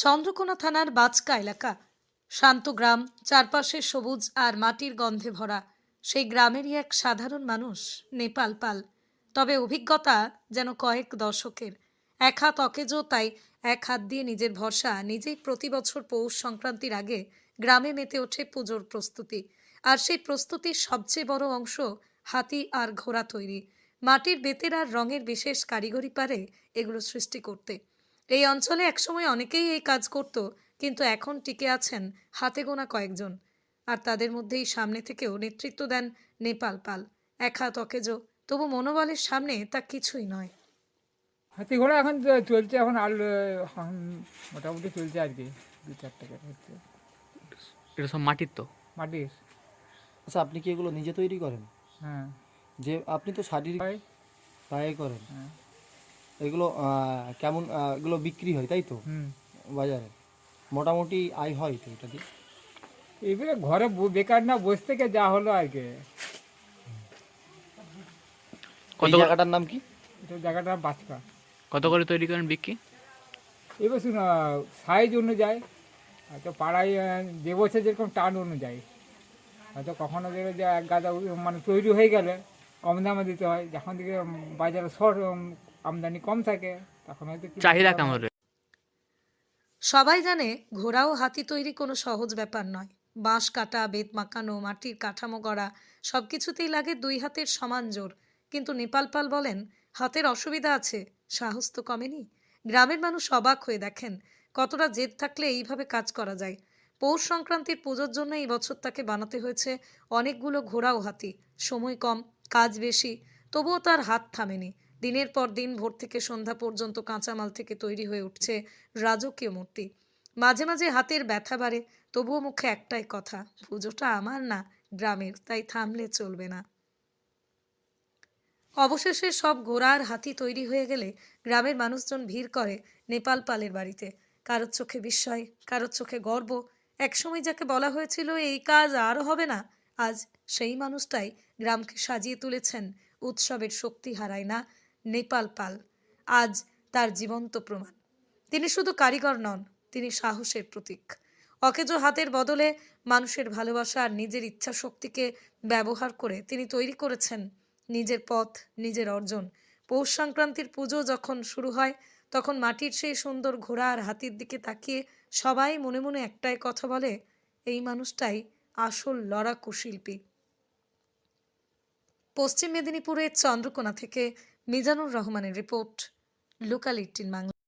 চন্দ্রকোনা থানার বাচকা এলাকা। শান্ত গ্রাম, চারপাশে সবুজ আর মাটির গন্ধে ভরা। সেই গ্রামেরই এক সাধারণ মানুষ, নেপাল পাল। তবে অভিজ্ঞতা যেন কয়েক দশকের। এক হাত অকেজো, তাই এক হাত দিয়ে নিজের ভরসা নিজেই প্রতি বছর পৌষ সংক্রান্তির আগে গ্রামে মেতে ওঠে পুজোর প্রস্তুতি। আর সেই প্রস্তুতির সবচেয়ে বড় অংশ হাতি আর ঘোড়া তৈরি। মাটির বেতের আর রঙের বিশেষ কারিগরি পারে এগুলো সৃষ্টি করতে। এই অঞ্চলে একসময় অনেকেই এই কাজ করত কিন্তু এখন টিকে আছেন হাতে গোনা কয়েকজন। আর তাদের মধ্যেই সামনে থেকেও নেতৃত্ব দেন নেপাল পাল। এক হাত অকেজো তবু মনোবলের সামনে তা কিছুই নয়। হাতি ঘোড়া এখন চলছে এখন আর মোটামুটি চলছে আর কি দু চার টাকা হচ্ছে। এটা সব মাটির তো? মাটির। আচ্ছা আপনি কি এগুলো নিজে তৈরি করেন? হ্যাঁ। যে আপনি তো শারীরিক পায়ে করেন। হ্যাঁ। এগুলো কেমন এগুলো বিক্রি হয় তাই তো? বাজারে। মোটামুটি আয় হয় তো এটা দিয়ে? এবারে ঘরে ব- বেকার না বসে থেকে যা হলো আর কি। কত জায়গাটার নাম কি? এটা জায়গাটা বাঁচকা। কত করে তৈরি করেন বিক্রি? এবার শুন সাইজ অনুযায়ী হয়তো পাড়ায় যে বছর যেরকম টান অনুযায়ী। হয়তো কখনো দেখবে যে এক গাদা মানে তৈরি হয়ে গেলে কম দামে দিতে হয়। যখন থেকে উম, বাজারে শর্ট আমদানি কম থাকে তখন হয়তো চাহিদা কেমন সবাই জানে ঘোড়া ও হাতি তৈরি কোনো সহজ ব্যাপার নয়। বাঁশ কাটা বেত মাকানো মাটির কাঠামো গড়া সব কিছুতেই লাগে দুই হাতের সমান জোর। কিন্তু নেপাল পাল বলেন হাতের অসুবিধা আছে সাহস তো কমেনি। গ্রামের মানুষ অবাক হয়ে দেখেন কতটা জেদ থাকলে এইভাবে কাজ করা যায়। পৌষ সংক্রান্তির পুজোর জন্য এই বছর তাকে বানাতে হয়েছে অনেকগুলো ঘোড়া ও হাতি। সময় কম কাজ বেশি তবুও তার হাত থামেনি। দিনের পর দিন ভোর থেকে সন্ধ্যা পর্যন্ত কাঁচামাল থেকে তৈরি হয়ে উঠছে রাজকীয় মূর্তি। মাঝে মাঝে হাতের ব্যথা বাড়ে, তবুও মুখে একটাই কথা, পুজোটা আমার না, গ্রামের, তাই থামলে চলবে না। অবশেষে সব ঘোড়া আর হাতি তৈরি হয়ে গেলে গ্রামের মানুষজন ভিড় করে নেপাল পালের বাড়িতে। কারোর চোখে বিস্ময়, কারোর চোখে গর্ব। একসময় যাকে বলা হয়েছিল, এই কাজ আর হবে না। আজ সেই মানুষটাই গ্রামকে সাজিয়ে তুলেছেন, উৎসবের শক্তি হারায় না নেপাল পাল। আজ তার জীবন্ত প্রমাণ। তিনি শুধু কারিগর নন, তিনি সাহসের প্রতীক। অকেজো হাতের বদলে মানুষের ভালোবাসা আর নিজের ইচ্ছা শক্তিকে ব্যবহার করে তিনি তৈরি করেছেন নিজের পথ, নিজের অর্জন। পৌষ সংক্রান্তির পুজো যখন শুরু হয়, তখন মাটির সেই সুন্দর ঘোড়া আর হাতির দিকে তাকিয়ে সবাই মনে মনে একটাই কথা বলে, এই মানুষটাই আসল লড়াকু শিল্পী। পশ্চিম মেদিনীপুরের চন্দ্রকোনা থেকে মিজানুর রহমানের রিপোর্ট লোকাল এইটিন বাংলা।